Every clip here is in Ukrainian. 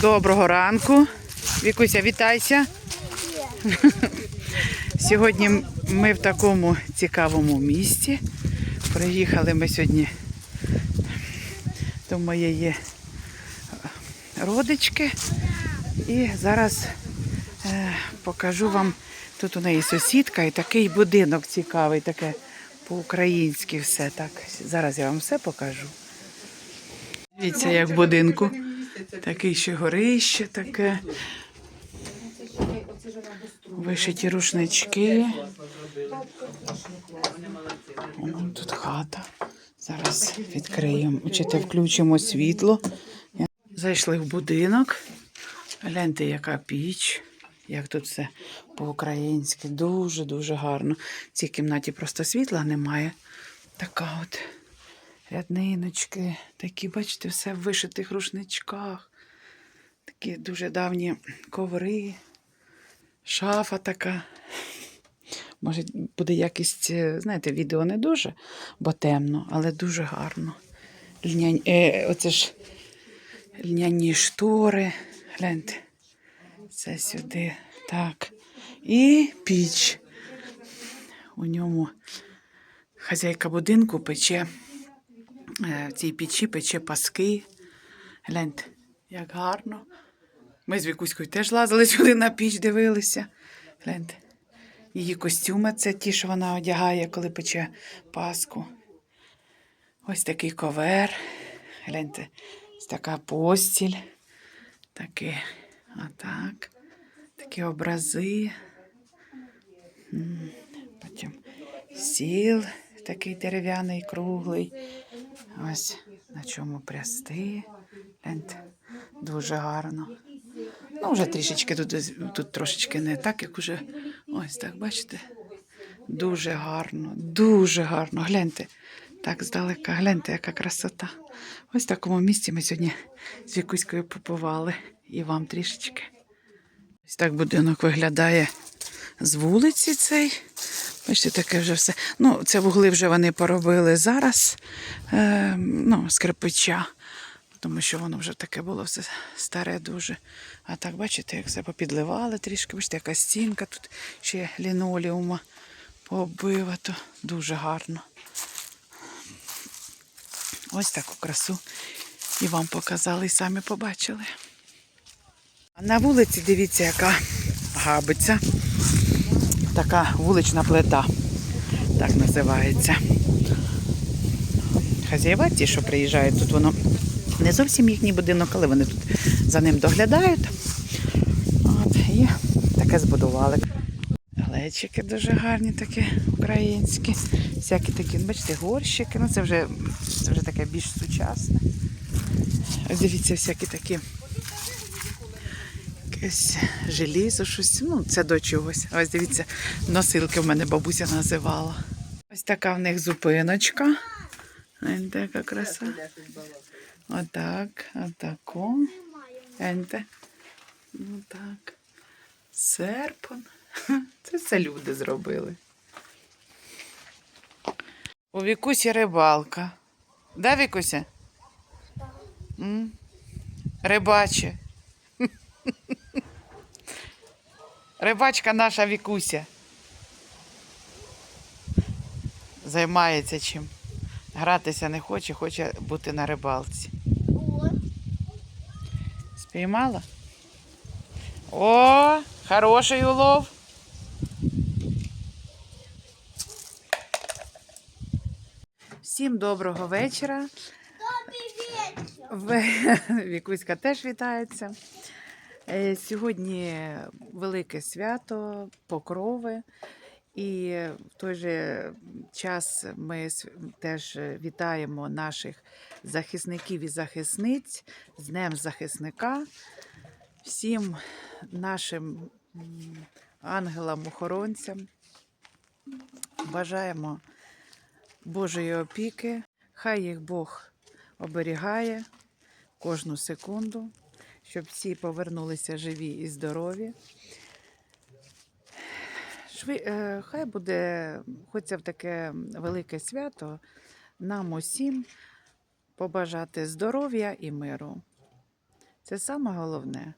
Доброго ранку. Вікуся, вітайся. Сьогодні ми в такому цікавому місті. Приїхали ми сьогодні до моєї родички. І зараз е, покажу вам. Тут у неї сусідка і такий будинок цікавий, таке по-українськи все. Так, зараз я вам все покажу. Дивіться, як в будинку. Такий ще горище таке. Вишиті рушнички. О, тут хата. Зараз відкриємо. Учите, включимо світло. Зайшли в будинок. Гляньте, яка піч. Як тут все по-українськи. Дуже-дуже гарно. В цій кімнаті просто світла немає. Така от рядниночки. Такі, бачите, все в вишитих рушничках. Такі дуже давні коври. Шафа така. Може, буде якість, е, знаєте, відео не дуже, бо темно, але дуже гарно. Льняні, е, оце ж льняні штори. Гляньте. Це сюди. Так. І піч. У ньому хазяйка будинку пече. Е, В цій печі пече паски. Гляньте, як гарно. Ми з Вікуською теж лазили сюди на піч, дивилися. Гляньте. Її костюми це ті, що вона одягає, коли пече паску. Ось такий ковер. Гляньте, така постіль. Таке, отак. Такі образи. Потім сіл такий дерев'яний, круглий. Ось на чому прясти. Гляньте, дуже гарно. Ну, вже трішечки тут, тут трошечки не так, як уже. Ось так, бачите? Дуже гарно, дуже гарно. Гляньте, так здалека, гляньте, яка красота. Ось в такому місці ми сьогодні з Вікуською побували. І вам трішечки. Ось так будинок виглядає з вулиці цей. Бачите, таке вже все. Ну, це вугли вже вони поробили зараз. Е, ну, з кирпича тому що воно вже таке було все старе дуже. А так, бачите, як все попідливали трішки, бачите, яка стінка, тут ще лінолеума побито. Дуже гарно. Ось таку красу і вам показали, і самі побачили. А на вулиці дивіться, яка габиця. Така вулична плита, так називається. Хазяєва, ті, що приїжджають, тут воно не зовсім їхній будинок, але вони тут за ним доглядають. От, і таке збудували. Глечики дуже гарні, такі українські. Всякі такі, ну, бачите, горщики. Ну, це вже, це вже таке більш сучасне. Дивіться, всякі такі якесь желізо, щось. Ну, це до чогось. Ось дивіться, носилки в мене бабуся називала. Ось така в них зупиночка. Ось така краса. Отак, отако. Енте. Отак. Серпон. Це все люди зробили. У Вікусі рибалка. Да, Вікуся? Рибаче. Рибачка наша Вікуся. Займається чим. Гратися не хоче, хоче бути на рибалці. Спіймала? О, хороший улов. Всім доброго вечора. В- Вікуська теж вітається. Е, Сьогодні велике свято Покрови. І в той же час ми теж вітаємо наших захисників і захисниць з Днем захисника. Всім нашим ангелам-охоронцям бажаємо Божої опіки. Хай їх Бог оберігає кожну секунду, щоб всі повернулися живі і здорові. Шви, е, хай буде, хоч це в таке велике свято, нам усім побажати здоров'я і миру. Це саме головне.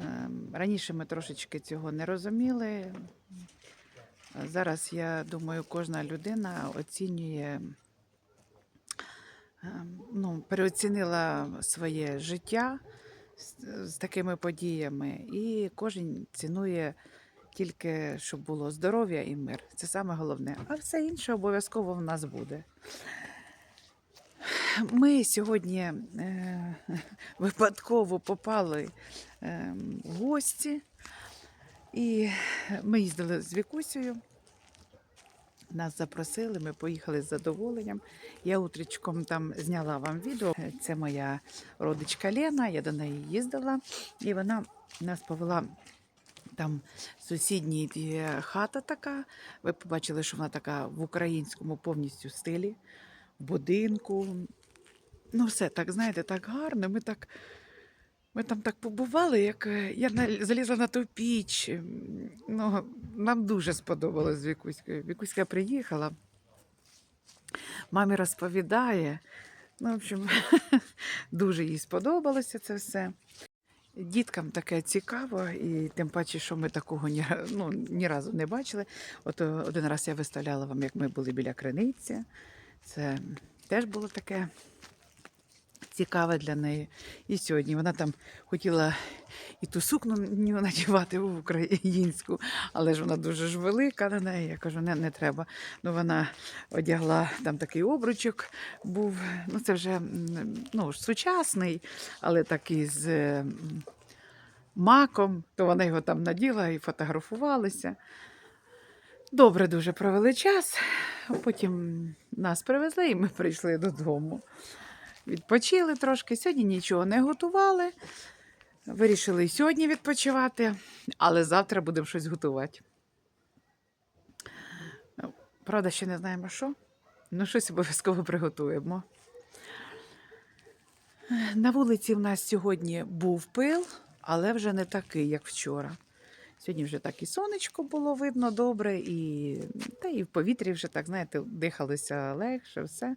Ем, Раніше ми трошечки цього не розуміли. Зараз, я думаю, кожна людина оцінює, ем, ну, переоцінила своє життя з, такими подіями, і кожен цінує тільки, щоб було здоров'я і мир. Це саме головне. А все інше обов'язково в нас буде. Ми сьогодні е, випадково попали е, в гості, і ми їздили з Вікусею. Нас запросили, ми поїхали з задоволенням. Я утрічком там зняла вам відео. Це моя родичка Лена, я до неї їздила, і вона нас повела. Там сусідній хата така. Ви побачили, що вона така в українському повністю стилі, будинку. Ну, все так, знаєте, так гарно. Ми так. Ми там так побували, як е, я залізла на ту піч. Ну, нам дуже сподобалось з Вікуською. Вікуська приїхала, мамі розповідає. Ну, в общем, дуже їй сподобалося це все. Діткам таке цікаво, і тим паче, що ми такого ні, ну, ні разу не бачили. От е, один раз я виставляла вам, як ми були біля криниці. Це теж було таке цікаве для неї. І сьогодні вона там хотіла і ту сукню надівати українську, але ж вона дуже ж велика на неї. Я кажу, не, не треба. Ну, вона одягла там такий обручок був. Ну, це вже ну, сучасний, але такий з маком, то вона його там наділа і фотографувалися. Добре дуже провели час. Потім нас привезли, і ми прийшли додому. Відпочили трошки. Сьогодні нічого не готували. Вирішили сьогодні відпочивати, але завтра будемо щось готувати. Ну, Правда, ще не знаємо що. Ну, щось обов'язково приготуємо. На вулиці в нас сьогодні був пил, але вже не такий, як вчора. Сьогодні вже так і сонечко було видно добре, і, та і в повітрі вже так, знаєте, дихалося легше, все.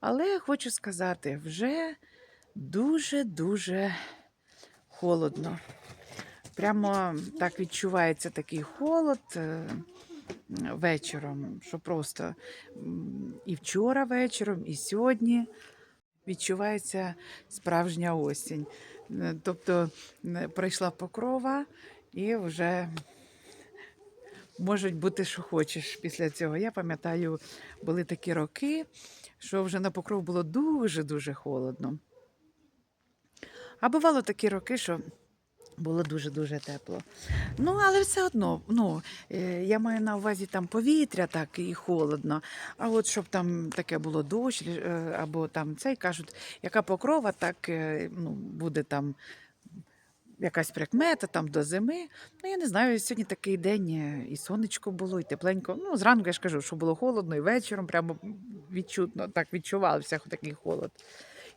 Але хочу сказати, вже дуже-дуже холодно. Прямо так відчувається такий холод е, вечором, що просто і вчора вечором, і сьогодні відчувається справжня осінь. Е, Тобто пройшла покрова і вже можуть бути, що хочеш після цього. Я пам'ятаю, були такі роки, що вже на покров було дуже-дуже холодно. А бувало такі роки, що було дуже-дуже тепло. Ну, але все одно, ну, е, я маю на увазі там повітря так і холодно. А от щоб там таке було дощ, е, або там цей кажуть, яка покрова, так е, ну, буде там якась прикмета там до зими. Ну, я не знаю, сьогодні такий день і сонечко було, і тепленько. Ну, зранку я ж кажу, що було холодно, і вечором прямо відчутно так відчувався такий холод.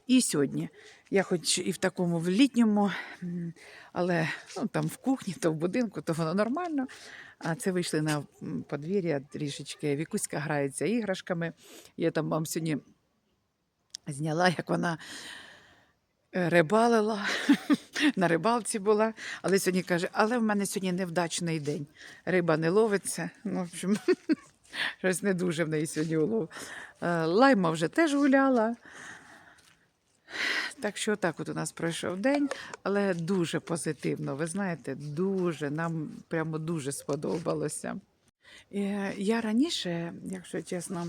І сьогодні. Я хоч і в такому в літньому, але ну, там в кухні, то в будинку, то воно нормально. А це вийшли на подвір'я трішечки. Вікуська грається іграшками. Я там вам сьогодні зняла, як вона е, рибалила, на рибалці була. Але сьогодні каже, але в мене сьогодні невдачний день. Риба не ловиться. Ну, в общем, щось не дуже в неї сьогодні улов. Е, Лайма вже теж гуляла. Так що так от у нас пройшов день, але дуже позитивно. Ви знаєте, дуже нам прямо дуже сподобалося. Е, Я раніше, якщо чесно,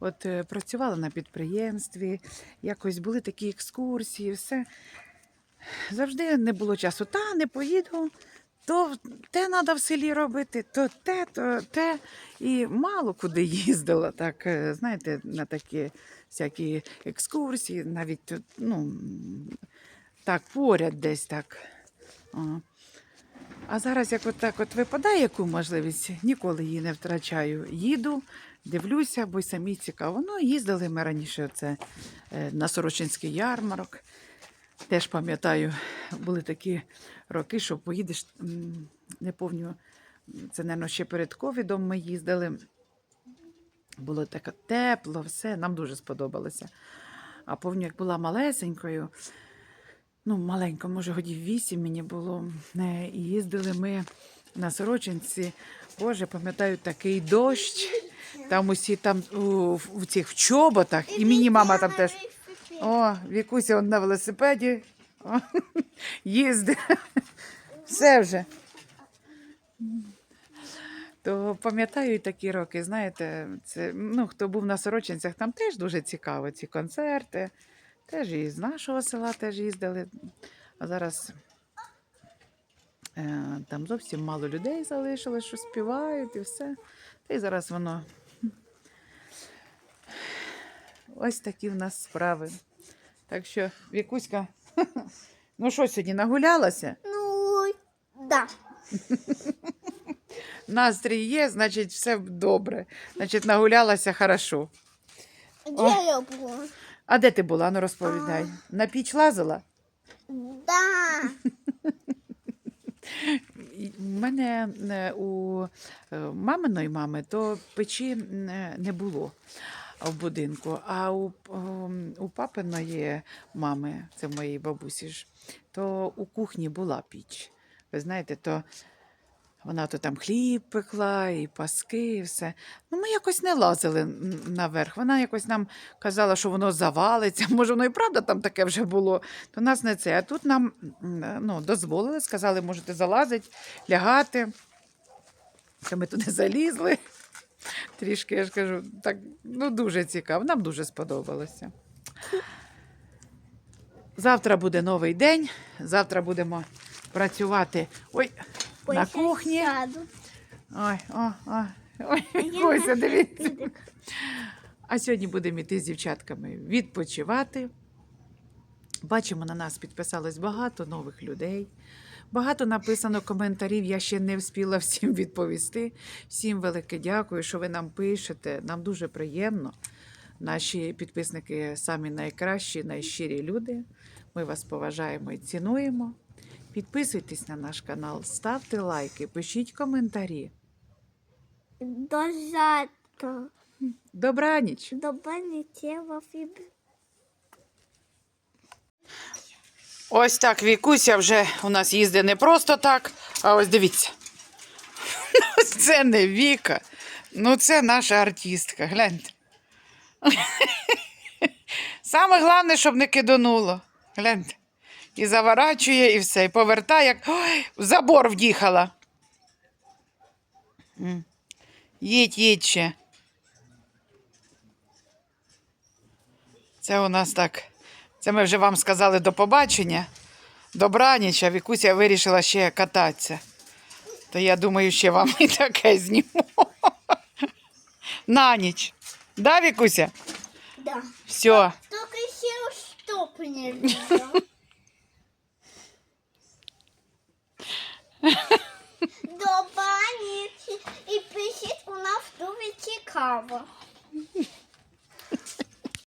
от е, працювала на підприємстві, якось були такі екскурсії, все. Завжди не було часу. Та не поїду, то те треба в селі робити, то те, то те. І мало куди їздила, так, е, знаєте, на такі всякі екскурсії, навіть ну, так, поряд десь так. А зараз, як от от випадає яку можливість, ніколи її не втрачаю. Їду, дивлюся, бо й самі цікаво. Ну, їздили ми раніше оце, е, на Сорочинський ярмарок. Теж пам'ятаю, були такі роки, що поїдеш, не пам'ятаю, це, мабуть, ще перед ковідом ми їздили. Було таке тепло, все, нам дуже сподобалося. А пам'ятаю, як була малесенькою, ну, маленько, може, годів вісім мені було. е, І їздили ми на Сорочинці. Боже, пам'ятаю, такий дощ. Там усі там у, в цих в чоботах, і мені мама там теж. О, Вікуся он на велосипеді О, їздить. Все вже. То пам'ятаю такі роки, знаєте, це, ну, хто був на Сорочинцях, там теж дуже цікаво ці концерти. Теж і з нашого села теж їздили. А зараз е, там зовсім мало людей залишилось, що співають і все. Та й зараз воно. Ось такі в нас справи. Так що, Вікуська, ну що сьогодні нагулялася? Ну, да. Настрій є, значить, все добре. Значить, нагулялася хорошо. Где О. я була? А де ти була? Ну розповідай. На піч лазила? Да. В мене е, у е, маминої мами то печі е, не було в будинку, а у, у папиної мами, це моєї бабусі ж, то у кухні була піч. Ви знаєте, то вона то там хліб пекла, і паски, і все. Ну, ми якось не лазили наверх. Вона якось нам казала, що воно завалиться. Може, воно і правда там таке вже було. То нас не це. А тут нам ну, дозволили, сказали, можете залазити, лягати. Що ми туди залізли. Трішки, я ж кажу, так ну, дуже цікаво. Нам дуже сподобалося. Завтра буде новий день. Завтра будемо працювати. Ой, на кухні. сяду. Ой, о, о, ой, я дивіться. А сьогодні будемо йти з дівчатками відпочивати. Бачимо, на нас підписалось багато нових людей. Багато написано коментарів. Я ще не встигла всім відповісти. Всім велике дякую, що ви нам пишете. Нам дуже приємно. Наші підписники самі найкращі, найщирі люди. Ми вас поважаємо і цінуємо. Підписуйтесь на наш канал, ставте лайки, пишіть коментарі. До завтра. Добраніч! До банітєва фіб. Ось так Вікуся вже у нас їздить не просто так, а ось дивіться. Це не Віка. Ну, це наша артистка, гляньте. Саме головне, щоб не кидануло. Гляньте. І заворачує, і все. І повертає, як Ой, в забор в'їхала. Їдь, їдь ще. Це у нас так. Це ми вже вам сказали до побачення. Добраніч, а Вікуся вирішила ще кататися. То я думаю, ще вам і таке зніму. На ніч. Да, Вікуся? Да. Все. Только ще штоп не видно. До бані і пишіть у нас дуже цікаво.